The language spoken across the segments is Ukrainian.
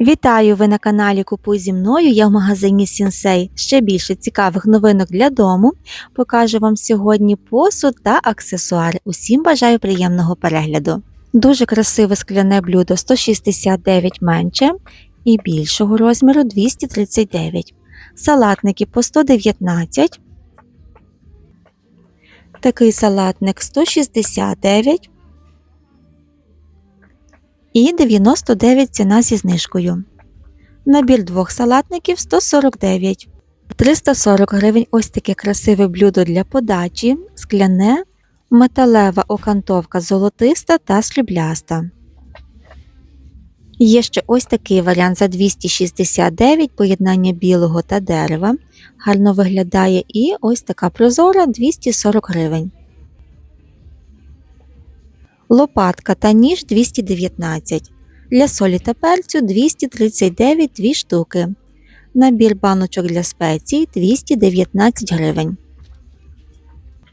Вітаю! Ви на каналі Купуй зі мною. Я в магазині Сінсей. Ще більше цікавих новинок для дому. Покажу вам сьогодні посуд та аксесуари. Усім бажаю приємного перегляду. Дуже красиве скляне блюдо 169 менше і більшого розміру 239. Салатники по 119. Такий салатник 169 і 99 ціна зі знижкою. Набір двох салатників 149. 340 гривень ось таке красиве блюдо для подачі, скляне, металева окантовка золотиста та срібляста. Є ще ось такий варіант за 269 поєднання білого та дерева. Гарно виглядає і ось така прозора 240 гривень. Лопатка та ніж 219. Для солі та перцю 239 2 штуки. Набір баночок для спецій 219 гривень.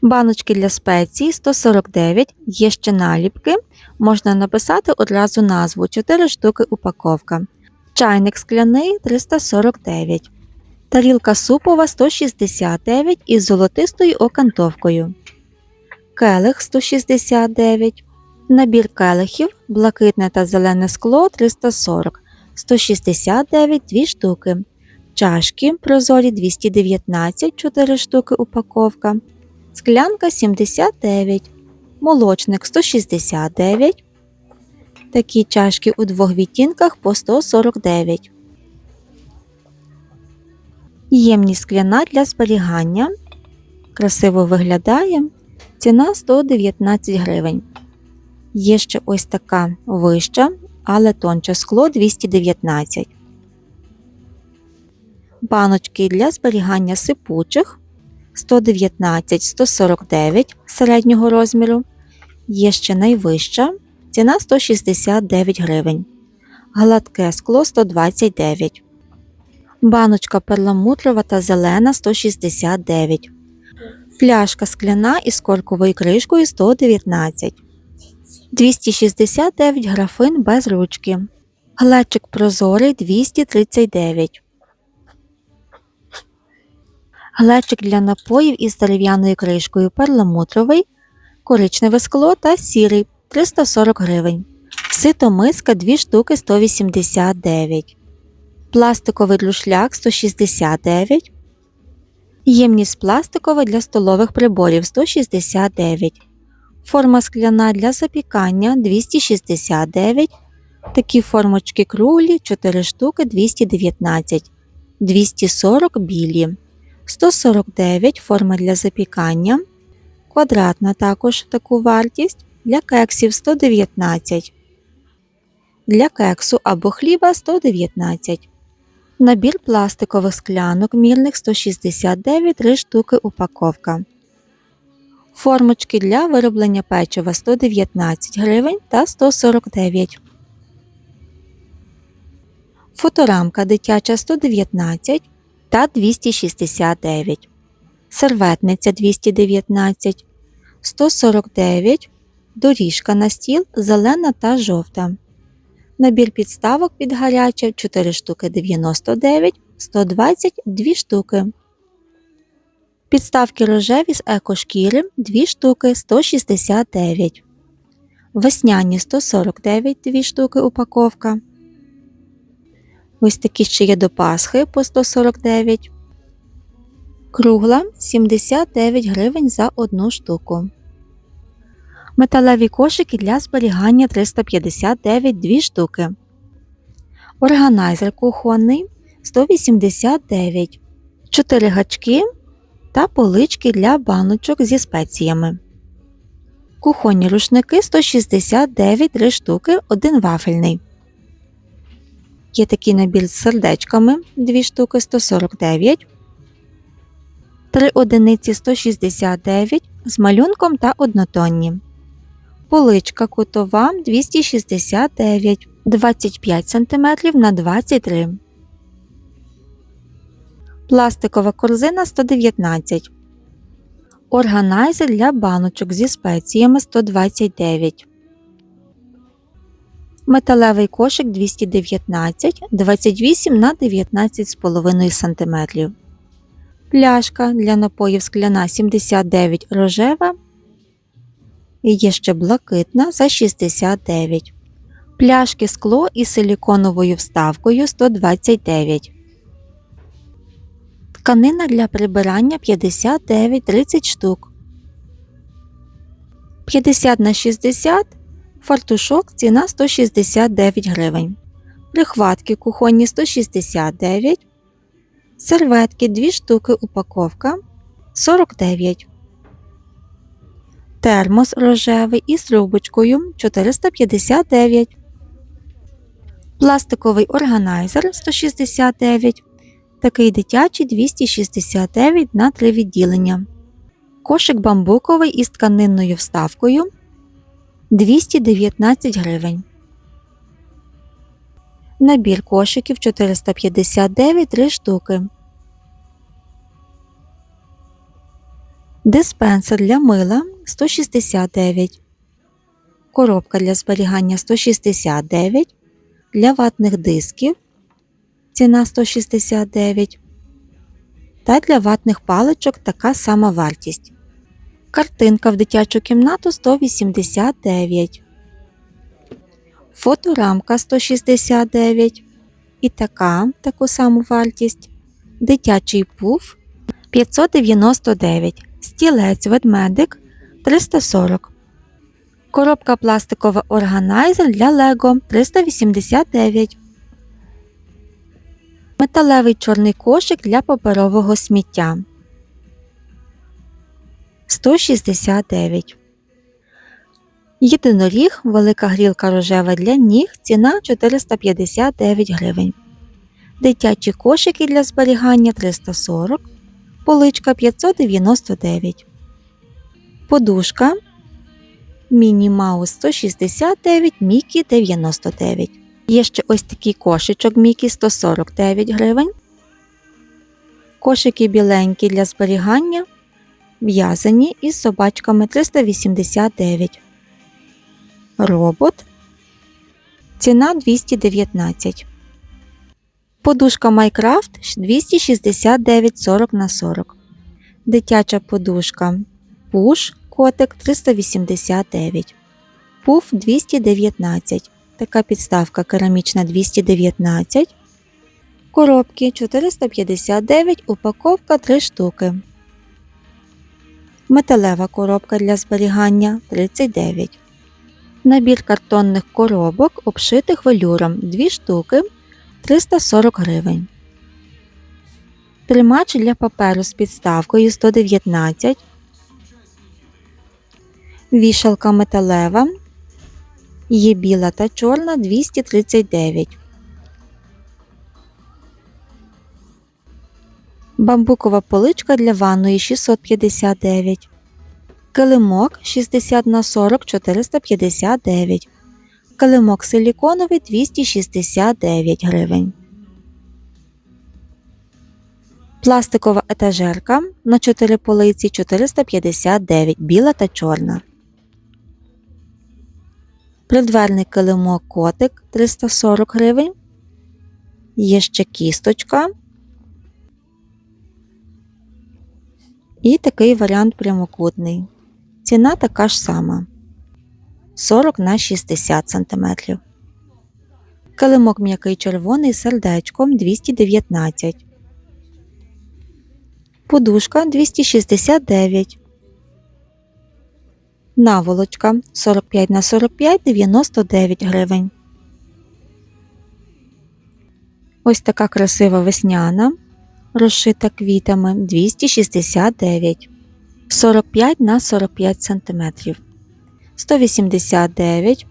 Баночки для спецій 149. Є ще наліпки. Можна написати одразу назву 4 штуки упаковка. Чайник скляний 349. Тарілка супова 169 із золотистою окантовкою. Келих 169. Набір келихів, блакитне та зелене скло 340, 169 2 штуки. Чашки прозорі 219 4 штуки упаковка. Склянка 79, молочник 169. Такі чашки у двох відтінках по 149. Ємність скляна для зберігання. Красиво виглядає. Ціна 119 гривень. Є ще ось така вища, але тонче скло 219. Баночки для зберігання сипучих 119 149 середнього розміру. Є ще найвища. Ціна 169 гривень. Гладке скло 129. Баночка перламутрова та зелена 169. Пляшка скляна із корковою кришкою 119. 269 графин без ручки. Глечик прозорий 239. Глечик для напоїв із дерев'яною кришкою перламутровий, коричневе скло та сірий 340 гривень. Сито миска 2 штуки 189. Пластиковий друшляк 169. Ємність пластикова для столових приборів 169. Форма скляна для запікання 269. Такі формочки круглі 4 штуки 219, 240 білі, 149 форма для запікання. Квадратна також таку вартість. Для кексів 119. Для кексу або хліба 119. Набір пластикових склянок мірних 169 3 штуки упаковка. Формочки для вироблення печива 119 гривень та 149. Фоторамка дитяча 119 та 269. Серветниця 219, 149. Доріжка на стіл зелена та жовта. Набір підставок під гаряче 4 штуки 99, 120 2 штуки. Підставки рожеві з екошкіри 2 штуки 169. Весняні 149 2 штуки упаковка. Ось такі ще є до Пасхи по 149. Кругла 79 гривень за одну штуку. Металеві кошики для зберігання 359 2 штуки. Органайзер кухонний 189. 4 гачки та полички для баночок зі спеціями. Кухонні рушники 169 3 штуки, один вафельний. Є такий набір з сердечками 2 штуки 149. 3 одиниці 169 з малюнком та однотонні. Поличка кутова 269 25 см на 23 Пластикова корзина 119. Органайзер для баночок зі спеціями 129. Металевий кошик 219, 28 на 19,5 см. Пляшка для напоїв скляна 79 рожева. І є ще блакитна за 69. Пляшки скло із силіконовою вставкою 129. Тканина для прибирання 59 30 штук. 50 на 60 фартушок ціна 169 гривень. Прихватки кухонні 169. Серветки 2 штуки упаковка 49. Термос рожевий із трубочкою 459. Пластиковий органайзер 169. Такий дитячий 269 на 3 відділення. Кошик бамбуковий із тканинною вставкою 219 гривень. Набір кошиків 459 3 штуки. Диспенсер для мила 169. Коробка для зберігання 169. Для ватних дисків ціна 169. Та для ватних паличок така сама вартість. Картинка в дитячу кімнату 189. Фоторамка 169. І така таку саму вартість. Дитячий пуф 599. Стілець ведмедик 340. Коробка пластикова органайзер для Лего 389. Металевий чорний кошик для паперового сміття 169. Єдиноріг, велика грілка рожева для ніг, ціна 459 гривень. Дитячі кошики для зберігання 340, поличка 599. Подушка Міні Маус 169, Мікі 99. Є ще ось такий кошичок Мікі 149 гривень. Кошики біленькі для зберігання. В'язані із собачками 389. Робот. Ціна 219. Подушка Майкрафт 269 40 на 40. Дитяча подушка Пуш котик 389. Пуф 219. Така підставка керамічна 219. Коробки 459, упаковка 3 штуки. Металева коробка для зберігання 39. Набір картонних коробок, обшитих велюром 2 штуки 340 гривень. Тримач для паперу з підставкою 119. Вішалка металева. Є біла та чорна 239. Бамбукова поличка для ванної 659. Килимок 60 на 40 459. Килимок силіконовий 269 гривень. Пластикова етажерка на 4 полиці 459 біла та чорна. Придверний килимок котик 340 гривень. Є ще кісточка. І такий варіант прямокутний. Ціна така ж сама 40 на 60 см. Килимок м'який червоний з сердечком 219. Подушка 269. Наволочка 45 на 45 99 гривень. Ось така красива весняна, розшита квітами 269, 45 на 45 см, 189,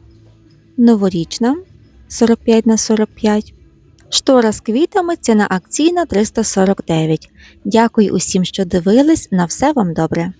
новорічна 45 на 45. Штора з квітами ціна акційна 349. Дякую усім, що дивились. На все вам добре.